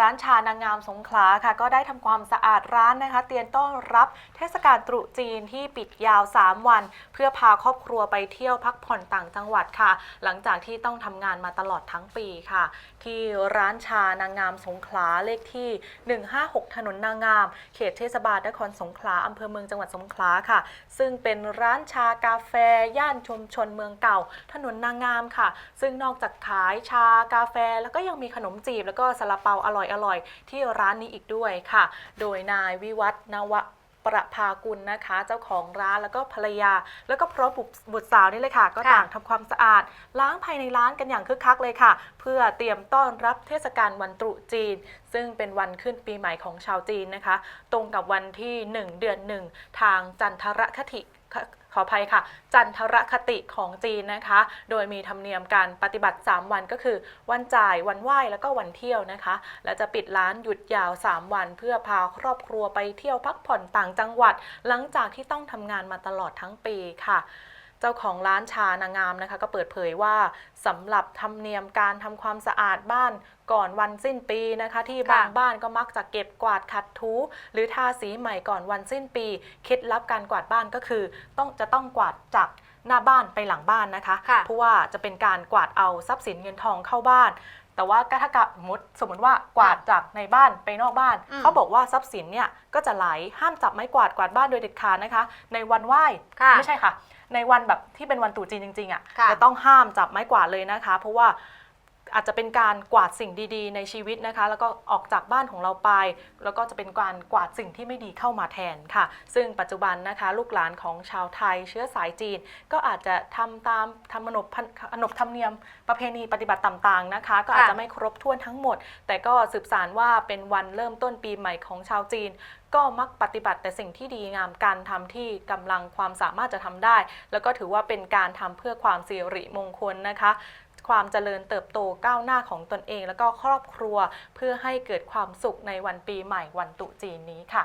ร้านชานางงามสงขลาค่ะ ก็ได้ทำความสะอาดร้านนะคะ เตรียมต้อนรับเทศกาลตรุษจีนที่ปิดยาว 3 วัน เพื่อพาครอบครัวไปเที่ยวพักผ่อนต่างจังหวัดค่ะ หลังจากที่ต้องทำงานมาตลอดทั้งปีค่ะ ที่ร้านชานางงามสงขลาเลขที่ 156 ถนนนางงาม เขตเทศบาลนครสงขลาอำเภอเมืองจังหวัดสงขลาค่ะ ซึ่งเป็นร้านชากาแฟย่านชุมชนเมืองเก่า ถนนนางงามค่ะ ซึ่งนอกจากขายชากาแฟแล้วก็ยังมีขนมจีบแล้วก็ซาลาเปาอร่อยๆที่ร้านนี้อีกด้วยค่ะ โดยนายวิวัฒนวประภากุลนะคะ เจ้าของร้านแล้วก็ภรรยา แล้วก็พร้อมบุตรบุตรสาวนี่เลยค่ะ ก็ค่ะต่างทำความสะอาด ล้างภายในร้านกันอย่างคึกคักเลยค่ะ เพื่อเตรียมต้อนรับเทศกาลวันตรุษจีน ซึ่งเป็นวันขึ้นปีใหม่ของชาวจีนนะคะ ตรงกับวันที่ 1 เดือน 1 ทางจันทรคติ ขอออภัยค่ะ จันทรคติของจีนนะคะ โดยมีธรรมเนียมการปฏิบัติ 3 วันก็คือ วันจ่ายวันไหว้แล้วก็วันเที่ยวนะคะ และจะปิดร้านหยุดยาว 3 วัน เพื่อพาครอบครัวไปเที่ยวพักผ่อนต่างจังหวัด หลังจากที่ต้องทำงานมาตลอดทั้งปีค่ะ เจ้าของร้านชานางงามนะคะ ก็เปิดเผยว่าสำหรับธรรมเนียมการทำความสะอาดบ้านก่อนวันสิ้นปีนะคะ ที่บางค่ะบ้านก็มักจะเก็บกวาดขัดถูหรือทาสีใหม่ก่อนวันสิ้นปี เคล็ดลับการกวาดบ้านก็คือ ต้องจะต้องกวาดจากหน้าบ้านไปหลังบ้านนะคะค่ะเพราะว่าจะเป็นการกวาดเอาทรัพย์สินเงินทองเข้าบ้าน แต่ว่าก็ถ้ากับสมมติสมมติว่ากวาดจากในบ้านไปนอกบ้าน อืม เขาบอกว่าทรัพย์สินเนี่ยก็จะไหลห้ามจับไม้กวาดกวาดบ้านโดยเด็ดขาดนะคะ ในวันไหว้ค่ะ ไม่ใช่ค่ะ ในวันแบบที่เป็นวันตรุษจีนจริงๆอะค่ะ่ะ จะต้องห้ามจับไม้กวาดเลยนะคะ เพราะว่า อาจจะเป็นการกวาดสิ่งดีๆ ในชีวิตนะคะ แล้วก็ออกจากบ้านของเราไป แล้วก็จะเป็นการกวาดสิ่งที่ไม่ดีเข้ามาแทนค่ะ ซึ่งปัจจุบันนะคะ ลูกหลานของชาวไทยเชื้อสายจีน ก็อาจจะทำตามทำขนบพันขนบธรรมเนียมประเพณีปฏิบัติต่างๆนะคะ ก็อาจจะไม่ครบถ้วนทั้งหมด แต่ก็สืบสารว่าเป็นวันเริ่มต้นปีใหม่ของชาวจีน ก็มักปฏิบัติแต่สิ่งที่ดีงามการทำที่กำลังความสามารถจะทำได้ แล้วก็ถือว่าเป็นการทำเพื่อความสิริมงคลนะคะ ความเจริญเติบโตก้าวหน้าของตนเอง แล้วก็ครอบครัว เพื่อให้เกิดความสุขในวันปีใหม่วันตุจีนนี้ค่ะ